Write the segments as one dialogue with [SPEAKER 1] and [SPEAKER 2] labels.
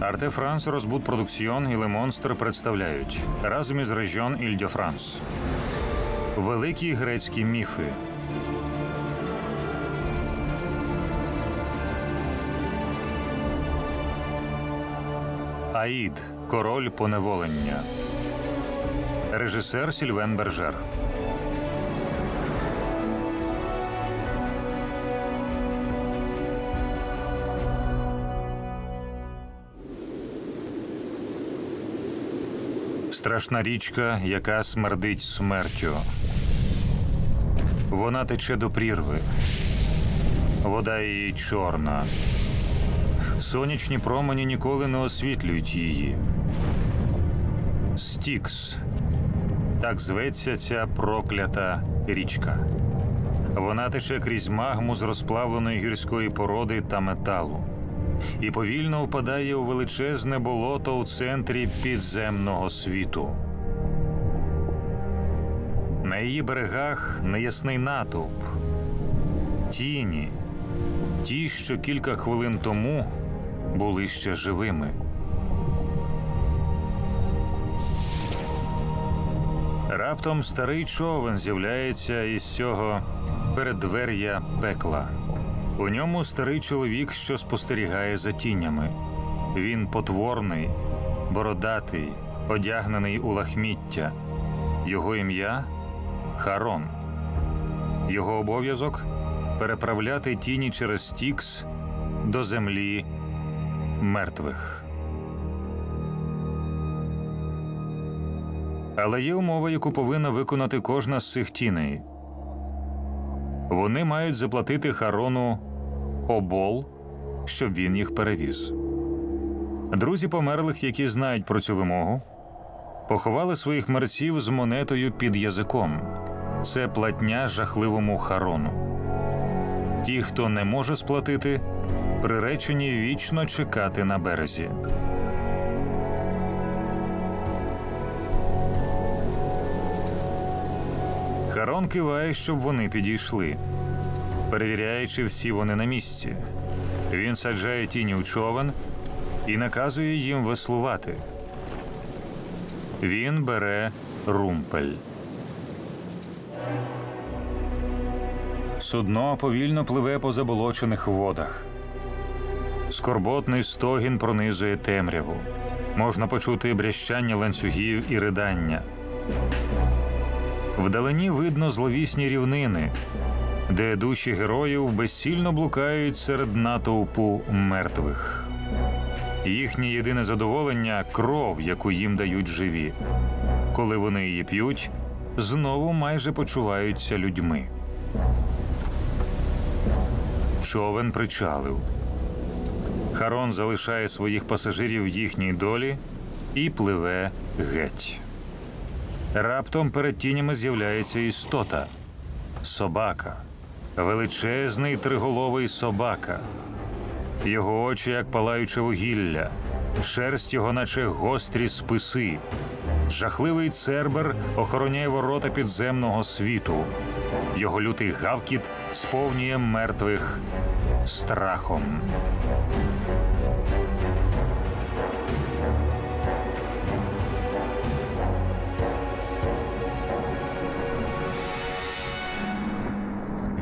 [SPEAKER 1] Арте Франс, Розбут Продукціон і Ле Монстр представляють разом із Режіон Іль де Франс. Великі грецькі міфи. Аїд Король поневолення. Режисер Сільвен Бержер. Страшна річка, яка смердить смертю. Вона тече до прірви. Вода її чорна. Сонячні промені ніколи не освітлюють її. Стікс. Так зветься ця проклята річка. Вона тече крізь магму з розплавленої гірської породи та металу і повільно впадає у величезне болото у центрі підземного світу. На її берегах неясний натовп, тіні, ті, що кілька хвилин тому були ще живими. Раптом старий човен з'являється із цього передвер'я пекла. У ньому старий чоловік, що спостерігає за тінями. Він потворний, бородатий, одягнений у лахміття. Його ім'я Харон. Його обов'язок переправляти тіні через Стікс до землі мертвих. Але є умова, яку повинна виконати кожна з цих тіней. Вони мають заплатити Харону обол, щоб він їх перевіз. Друзі померлих, які знають про цю вимогу, поховали своїх мерців з монетою під язиком. Це платня жахливому Харону. Ті, хто не може сплатити, приречені вічно чекати на березі. Харон киває, щоб вони підійшли, перевіряючи, всі вони на місці. Він саджає тіні у човен і наказує їм веслувати. Він бере румпель. Судно повільно пливе по заболочених водах. Скорботний стогін пронизує темряву. Можна почути брящання ланцюгів і ридання. Вдалині видно зловісні рівнини, де душі героїв безсильно блукають серед натовпу мертвих. Їхнє єдине задоволення кров, яку їм дають живі. Коли вони її п'ють, знову майже почуваються людьми. Човен причалив. Харон залишає своїх пасажирів їхній долі і пливе геть. Раптом перед тінями з'являється істота собака, величезний триголовий собака. Його очі, як палаюче вугілля, шерсть його, наче гострі списи. Жахливий цербер охороняє ворота підземного світу. Його лютий гавкіт сповнює мертвих страхом.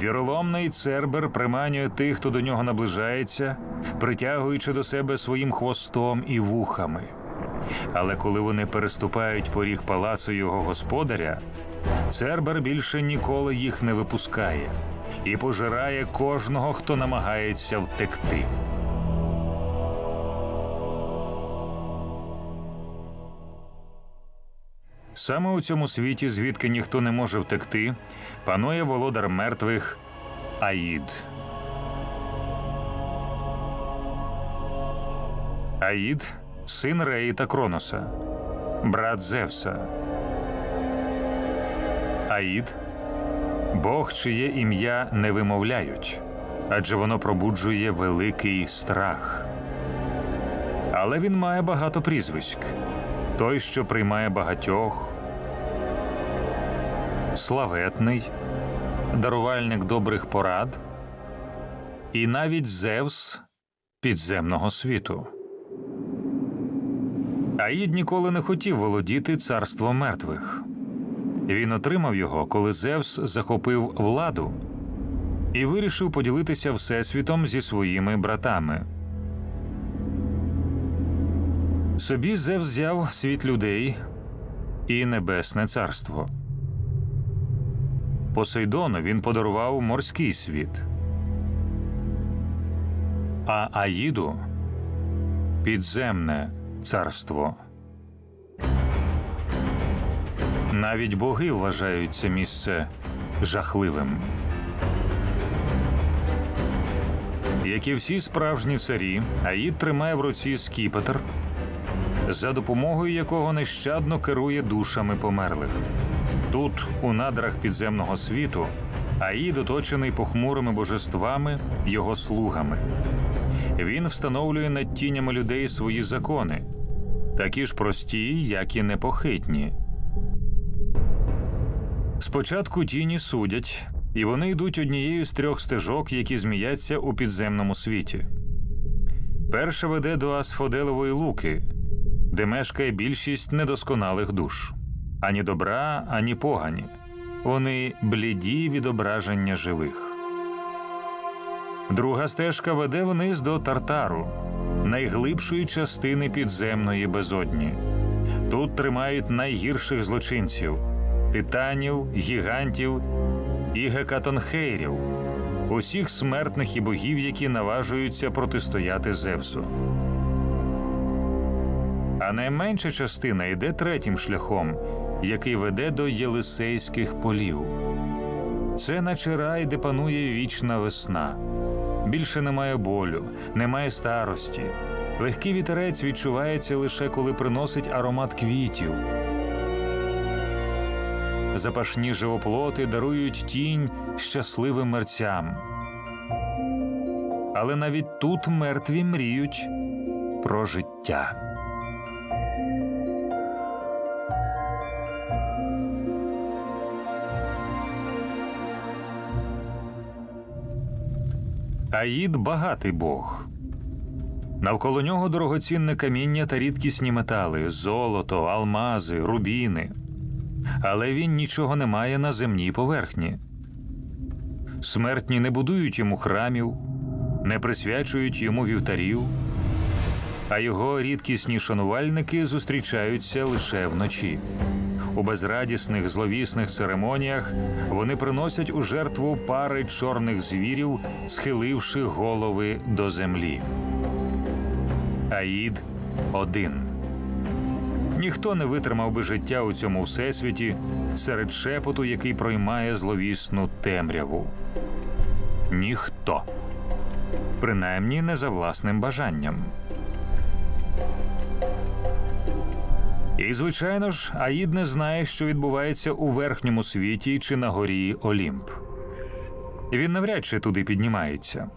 [SPEAKER 1] Віроломний цербер приманює тих, хто до нього наближається, притягуючи до себе своїм хвостом і вухами. Але коли вони переступають поріг палацу його господаря, цербер більше ніколи їх не випускає і пожирає кожного, хто намагається втекти. Саме у цьому світі, звідки ніхто не може втекти, панує володар мертвих Аїд. Аїд син Реї та Кроноса, брат Зевса. Аїд Бог, чиє ім'я не вимовляють, адже воно пробуджує великий страх. Але він має багато прізвиськ той, що приймає багатьох, славетний, дарувальник добрих порад, і навіть Зевс підземного світу. Аїд ніколи не хотів володіти царством мертвих. Він отримав його, коли Зевс захопив владу і вирішив поділитися всесвітом зі своїми братами. Собі Зевс взяв світ людей і небесне царство. Посейдону він подарував морський світ, а Аїду підземне царство. Навіть боги вважають це місце жахливим. Як і всі справжні царі, Аїд тримає в руці скіпетр, за допомогою якого нещадно керує душами померлих. Тут, у надрах підземного світу, Аїд оточений похмурими божествами, його слугами. Він встановлює над тінями людей свої закони, такі ж прості, як і непохитні. Спочатку тіні судять, і вони йдуть однією з трьох стежок, які зміяться у підземному світі. Перша веде до Асфоделової луки, де мешкає більшість недосконалих душ ані добра, ані погані. Вони бліді відображення живих. Друга стежка веде вниз до Тартару, найглибшої частини підземної безодні. Тут тримають найгірших злочинців титанів, гігантів і гекатонхейрів, усіх смертних і богів, які наважуються протистояти Зевсу. А найменша частина йде третім шляхом, який веде до Єлисейських полів. Це наче рай, де панує вічна весна. Більше немає болю, немає старості. Легкий вітерець відчувається лише коли приносить аромат квітів. Запашні живоплоти дарують тінь щасливим мерцям. Але навіть тут мертві мріють про життя. Аїд багатий бог. Навколо нього дорогоцінне каміння та рідкісні метали, золото, алмази, рубіни. Але він нічого не має на земній поверхні. Смертні не будують йому храмів, не присвячують йому вівтарів, а його рідкісні шанувальники зустрічаються лише вночі. У безрадісних зловісних церемоніях вони приносять у жертву пари чорних звірів, схиливши голови до землі. Аїд один. Ніхто не витримав би життя у цьому всесвіті серед шепоту, який проймає зловісну темряву. Ніхто. Принаймні не за власним бажанням. І, звичайно ж, Аїд не знає, що відбувається у верхньому світі чи на горі Олімп. Він навряд чи туди піднімається.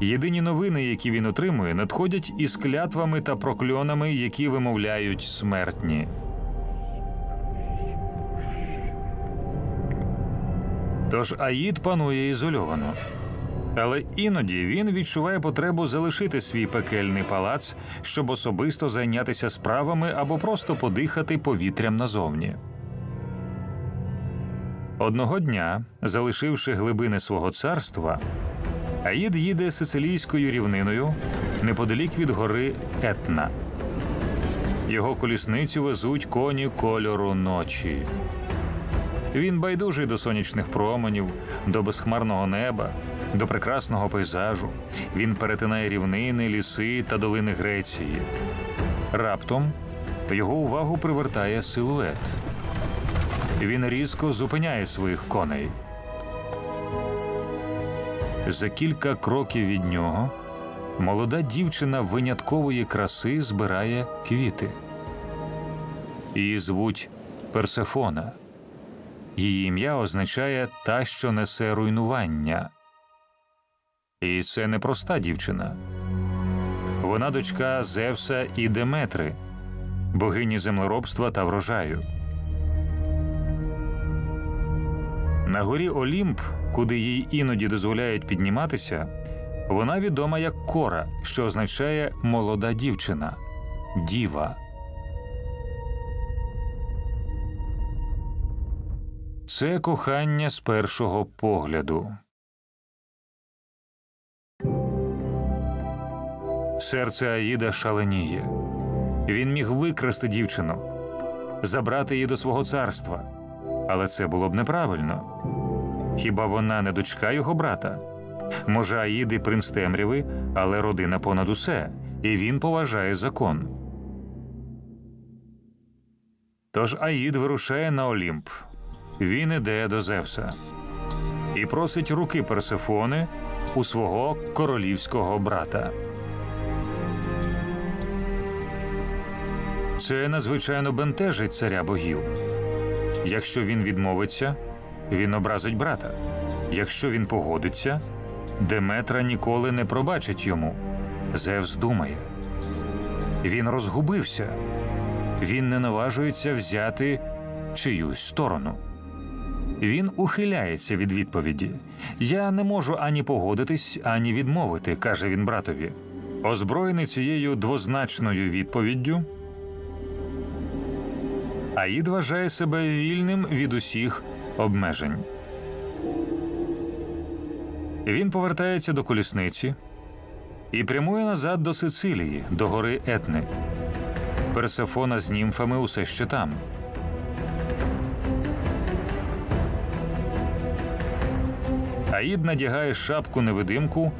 [SPEAKER 1] Єдині новини, які він отримує, надходять із клятвами та прокльонами, які вимовляють смертні. Тож Аїд панує ізольовано. Але іноді він відчуває потребу залишити свій пекельний палац, щоб особисто зайнятися справами або просто подихати повітрям назовні. Одного дня, залишивши глибини свого царства, Аїд їде сицилійською рівниною неподалік від гори Етна. Його колісницю везуть коні кольору ночі. Він байдужий до сонячних променів, до безхмарного неба, до прекрасного пейзажу. Він перетинає рівнини, ліси та долини Греції. Раптом його увагу привертає силует. Він різко зупиняє своїх коней. За кілька кроків від нього молода дівчина виняткової краси збирає квіти. Її звуть Персефона. Її ім'я означає та, що несе руйнування. І це не проста дівчина. Вона дочка Зевса і Деметри, богині землеробства та врожаю. На горі Олімп, куди їй іноді дозволяють підніматися, вона відома як Кора, що означає молода дівчина, діва. Це кохання з першого погляду. Серце Аїда шаленіє. Він міг викрасти дівчину, забрати її до свого царства. Але це було б неправильно. Хіба вона не дочка його брата? Може, Аїд і принц темряви, але родина понад усе, і він поважає закон. Тож Аїд вирушає на Олімп. Він іде до Зевса і просить руки Персефони у свого королівського брата. Це надзвичайно бентежить царя богів. Якщо він відмовиться, він образить брата. Якщо він погодиться, Деметра ніколи не пробачить йому. Зевс думає. Він розгубився. Він не наважується взяти чиюсь сторону. Він ухиляється від відповіді. Я не можу ані погодитись, ані відмовити, каже він братові. Озброєний цією двозначною відповіддю, Аїд вважає себе вільним від усіх обмежень. Він повертається до колісниці і прямує назад до Сицилії, до гори Етни. Персефона з німфами усе ще там. Аїд надягає шапку невидимку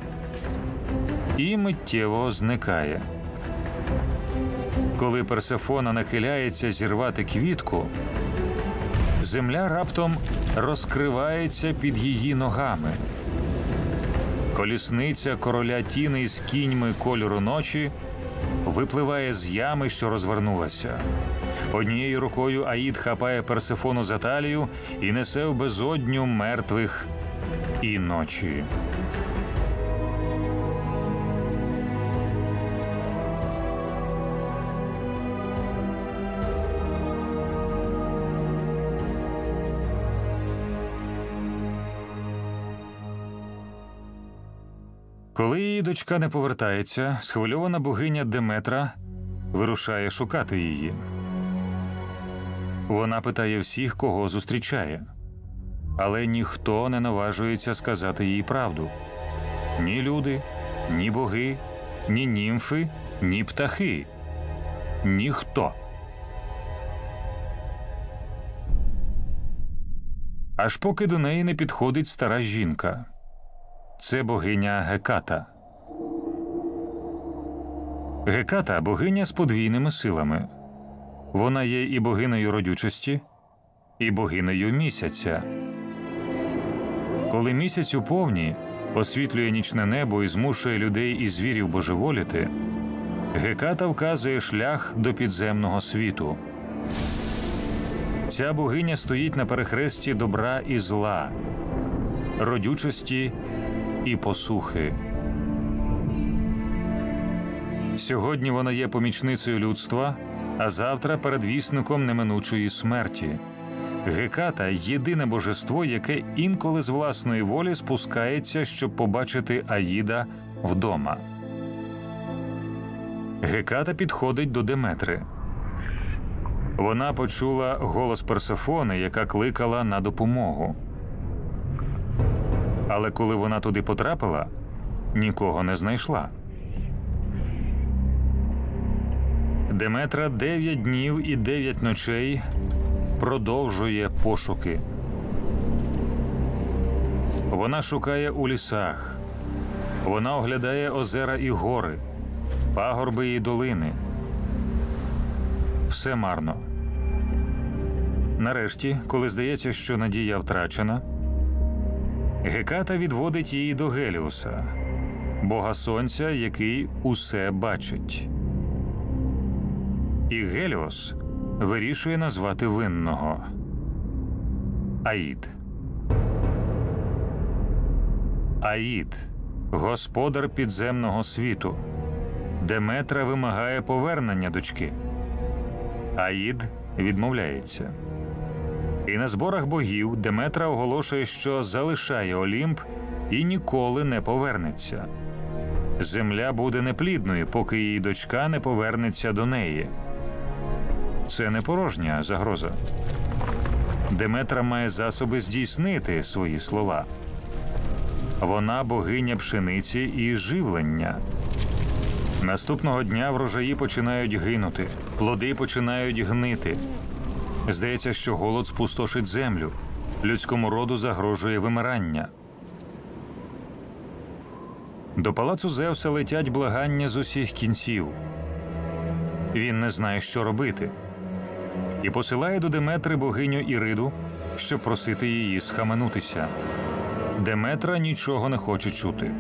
[SPEAKER 1] і миттєво зникає. Коли Персефона нахиляється зірвати квітку, земля раптом розкривається під її ногами. Колісниця короля тіни з кіньми кольору ночі випливає з ями, що розвернулася. Однією рукою Аїд хапає Персефону за талію і несе в безодню мертвих і ночі. Коли її дочка не повертається, схвильована богиня Деметра вирушає шукати її. Вона питає всіх, кого зустрічає, але ніхто не наважується сказати їй правду: ні люди, ні боги, ні німфи, ні птахи. Ніхто. Аж поки до неї не підходить стара жінка. Це богиня Геката. Геката богиня з подвійними силами. Вона є і богинею родючості, і богинею місяця. Коли місяць у повні освітлює нічне небо і змушує людей і звірів божеволіти, Геката вказує шлях до підземного світу. Ця богиня стоїть на перехресті добра і зла, родючості і посухи. Сьогодні вона є помічницею людства, а завтра передвісником неминучої смерті. Геката єдине божество, яке інколи з власної волі спускається, щоб побачити Аїда вдома. Геката підходить до Деметри. Вона почула голос Персефони, яка кликала на допомогу. Але коли вона туди потрапила, нікого не знайшла. Деметра дев'ять днів і дев'ять ночей продовжує пошуки. Вона шукає у лісах, вона оглядає озера і гори, пагорби і долини. Все марно. Нарешті, коли здається, що надія втрачена, Геката відводить її до Геліуса, бога сонця, який усе бачить. І Геліос вирішує назвати винного Аїд. Аїд, господар підземного світу. Деметра вимагає повернення дочки. Аїд відмовляється. І на зборах богів Деметра оголошує, що залишає Олімп і ніколи не повернеться. Земля буде неплідною, поки її дочка не повернеться до неї. Це не порожня загроза. Деметра має засоби здійснити свої слова. Вона богиня пшениці і живлення. Наступного дня врожаї починають гинути, плоди починають гнити. Здається, що голод спустошить землю, людському роду загрожує вимирання. До палацу Зевса летять благання з усіх кінців. Він не знає, що робити, і посилає до Деметри богиню Іриду, щоб просити її схаменутися. Деметра нічого не хоче чути.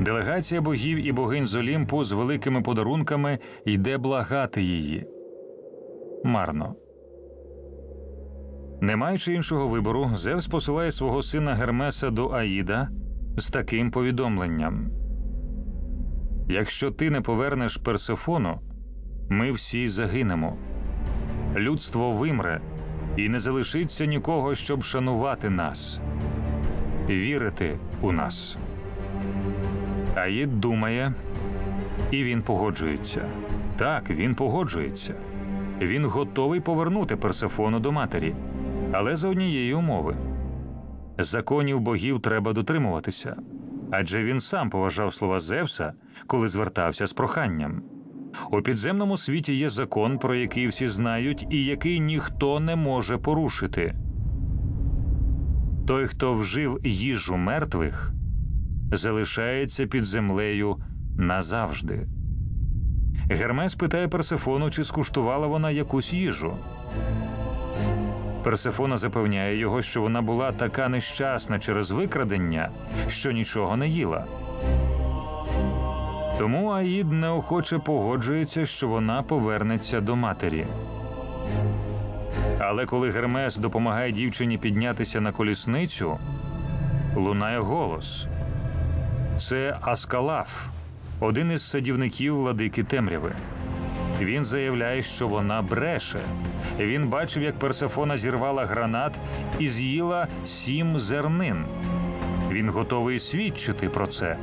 [SPEAKER 1] Делегація богів і богинь з Олімпу з великими подарунками йде благати її. Марно. Не маючи іншого вибору, Зевс посилає свого сина Гермеса до Аїда з таким повідомленням: Якщо ти не повернеш Персефону, ми всі загинемо. Людство вимре, і не залишиться нікого, щоб шанувати нас, вірити у нас. Аїд думає, і він погоджується. Так, він погоджується. Він готовий повернути Персефону до матері, але за однієї умови. Законів богів треба дотримуватися, адже він сам поважав слова Зевса, коли звертався з проханням. У підземному світі є закон, про який всі знають, і який ніхто не може порушити. Той, хто вжив їжу мертвих, залишається під землею назавжди. Гермес питає Персефону, чи скуштувала вона якусь їжу. Персефона запевняє його, що вона була така нещасна через викрадення, що нічого не їла. Тому Аїд неохоче погоджується, що вона повернеться до матері. Але коли Гермес допомагає дівчині піднятися на колісницю, лунає голос. Це Аскалаф, один із садівників владики темряви. Він заявляє, що вона бреше. Він бачив, як Персефона зірвала гранат і з'їла сім зернин. Він готовий свідчити про це.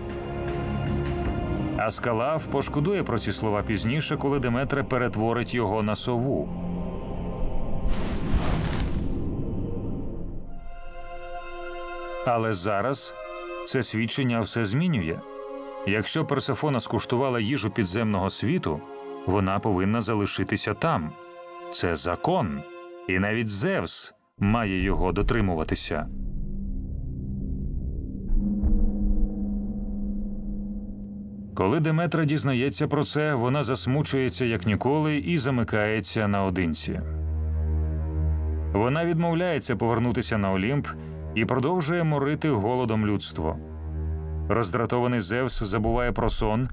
[SPEAKER 1] Аскалаф пошкодує про ці слова пізніше, коли Деметра перетворить його на сову. Але зараз це свідчення все змінює. Якщо Персефона скуштувала їжу підземного світу, вона повинна залишитися там. Це закон, і навіть Зевс має його дотримуватися. Коли Деметра дізнається про це, вона засмучується як ніколи і замикається наодинці. Вона відмовляється повернутися на Олімп і продовжує морити голодом людство. Роздратований Зевс забуває про сон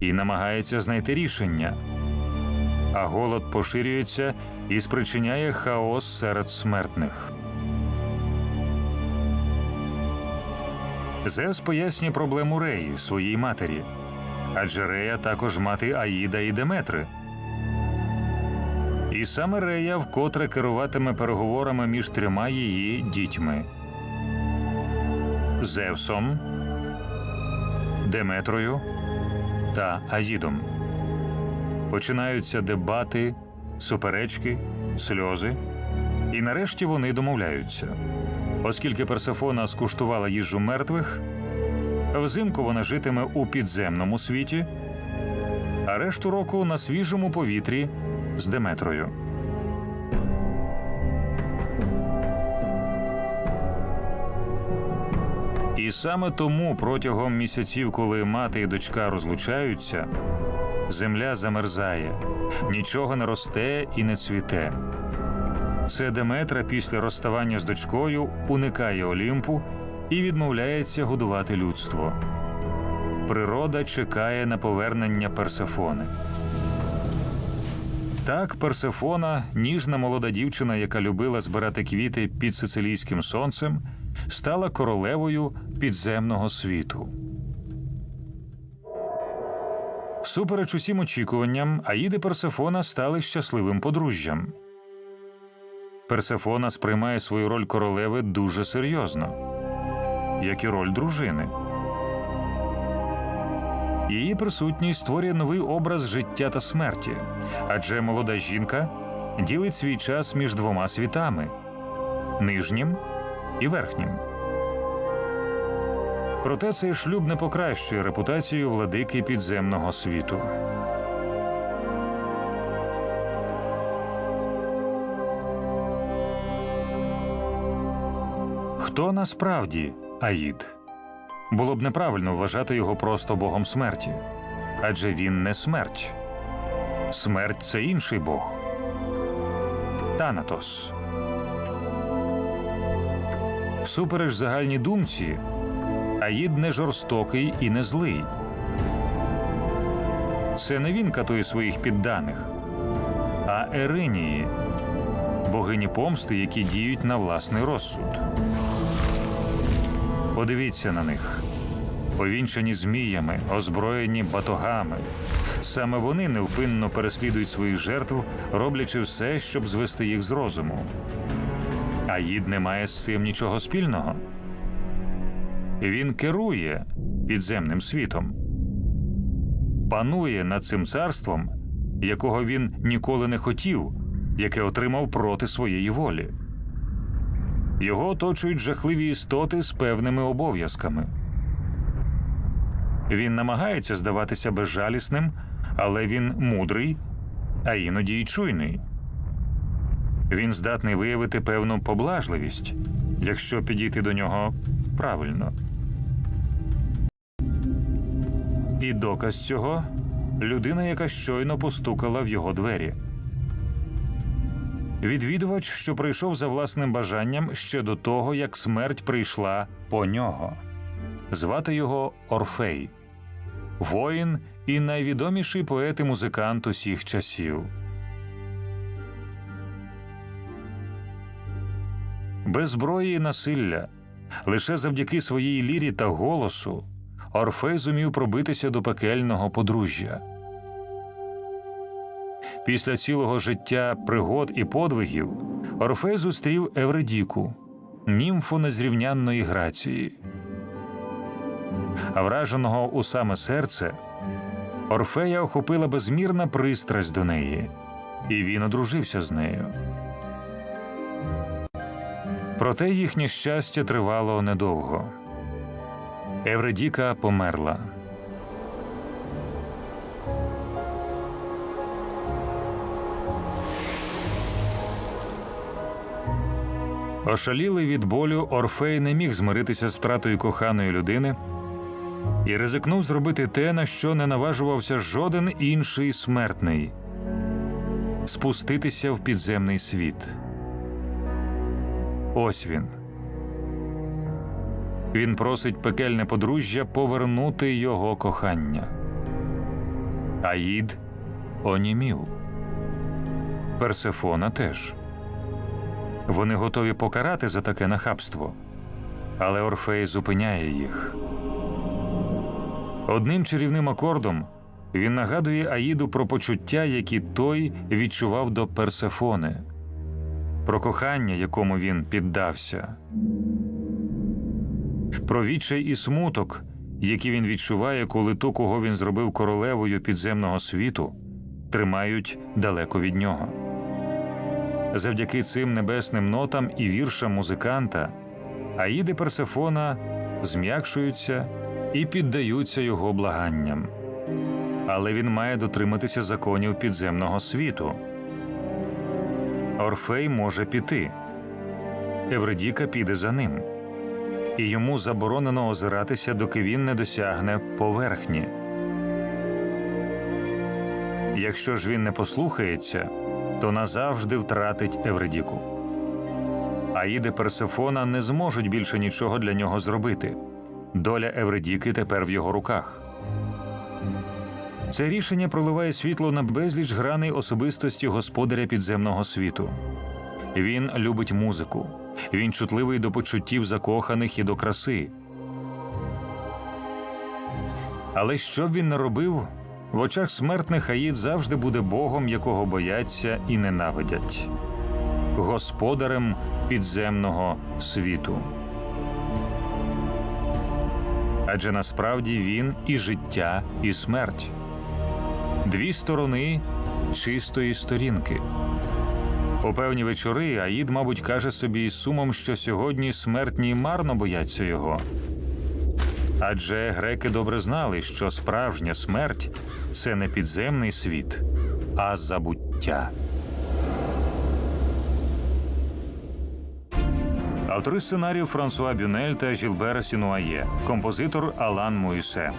[SPEAKER 1] і намагається знайти рішення. А голод поширюється і спричиняє хаос серед смертних. Зевс пояснює проблему Реї, своїй матері. Адже Рея також мати Аїда і Деметри. І саме Рея вкотре керуватиме переговорами між трьома її дітьми Зевсом, Деметрою та Аїдом. Починаються дебати, суперечки, сльози, і нарешті вони домовляються. Оскільки Персефона скуштувала їжу мертвих, взимку вона житиме у підземному світі, а решту року на свіжому повітрі з Деметрою. І саме тому протягом місяців, коли мати і дочка розлучаються, земля замерзає, нічого не росте і не цвіте. Це Деметра після розставання з дочкою уникає Олімпу і відмовляється годувати людство. Природа чекає на повернення Персефони. Так, Персефона, ніжна молода дівчина, яка любила збирати квіти під сицилійським сонцем, стала королевою підземного світу. Всупереч усім очікуванням, Аїди Персефона стали щасливим подружжям. Персефона сприймає свою роль королеви дуже серйозно, як і роль дружини. Її присутність створює новий образ життя та смерті, адже молода жінка ділить свій час між двома світами нижнім і верхнім. Проте цей шлюб не покращує репутацію владики підземного світу. Хто насправді Аїд? Було б неправильно вважати його просто богом смерті, адже він не смерть. Смерть це інший бог. Танатос. Всупереч загальній думці, Аїд не жорстокий і не злий. Це не він катує своїх підданих, а Еринії, богині помсти, які діють на власний розсуд. Подивіться на них. Повінчані зміями, озброєні батогами. Саме вони невпинно переслідують своїх жертв, роблячи все, щоб звести їх з розуму. Аїд не має з цим нічого спільного. Він керує підземним світом, панує над цим царством, якого він ніколи не хотів, яке отримав проти своєї волі. Його оточують жахливі істоти з певними обов'язками. Він намагається здаватися безжалісним, але він мудрий, а іноді й чуйний. Він здатний виявити певну поблажливість, якщо підійти до нього правильно. І доказ цього людина, яка щойно постукала в його двері. Відвідувач, що прийшов за власним бажанням ще до того, як смерть прийшла по нього. Звати його Орфей, воїн і найвідоміший поет і музикант усіх часів. Без зброї і насилля, лише завдяки своїй лірі та голосу, Орфей зумів пробитися до пекельного подружжя. Після цілого життя пригод і подвигів Орфей зустрів Евредіку, німфу незрівнянної грації. А враженого у саме серце Орфея охопила безмірна пристрасть до неї, і він одружився з нею. Проте їхнє щастя тривало недовго. Евредіка померла. Ошалілий від болю, Орфей не міг змиритися з втратою коханої людини і ризикнув зробити те, на що не наважувався жоден інший смертний спуститися в підземний світ. Ось він. Він просить пекельне подружжя повернути його кохання. Аїд онімів. Персефона теж. Вони готові покарати за таке нахабство, але Орфей зупиняє їх. Одним чарівним акордом він нагадує Аїду про почуття, які той відчував до Персефони, про кохання, якому він піддався, про відчай і смуток, які він відчуває, коли ту, кого він зробив королевою підземного світу, тримають далеко від нього. Завдяки цим небесним нотам і віршам музиканта Аїди Персефона зм'якшуються і піддаються його благанням. Але він має дотриматися законів підземного світу. Орфей може піти. Евредіка піде за ним, і йому заборонено озиратися, доки він не досягне поверхні. Якщо ж він не послухається, то назавжди втратить Евредіку. Аїди Персефона не зможуть більше нічого для нього зробити. Доля Евредіки тепер в його руках. Це рішення проливає світло на безліч граней особистості господаря підземного світу. Він любить музику, він чутливий до почуттів закоханих і до краси. Але що б він не робив, в очах смертних Аїд завжди буде богом, якого бояться і ненавидять, господарем підземного світу. Адже насправді він і життя, і смерть дві сторони чистої сторінки. У певні вечори Аїд, мабуть, каже собі із сумом, що сьогодні смертні марно бояться його. Адже греки добре знали, що справжня смерть це не підземний світ, а забуття. Автори сценарію Франсуа Бюнель та Жілбер Сінуає, композитор Алан Муїсе.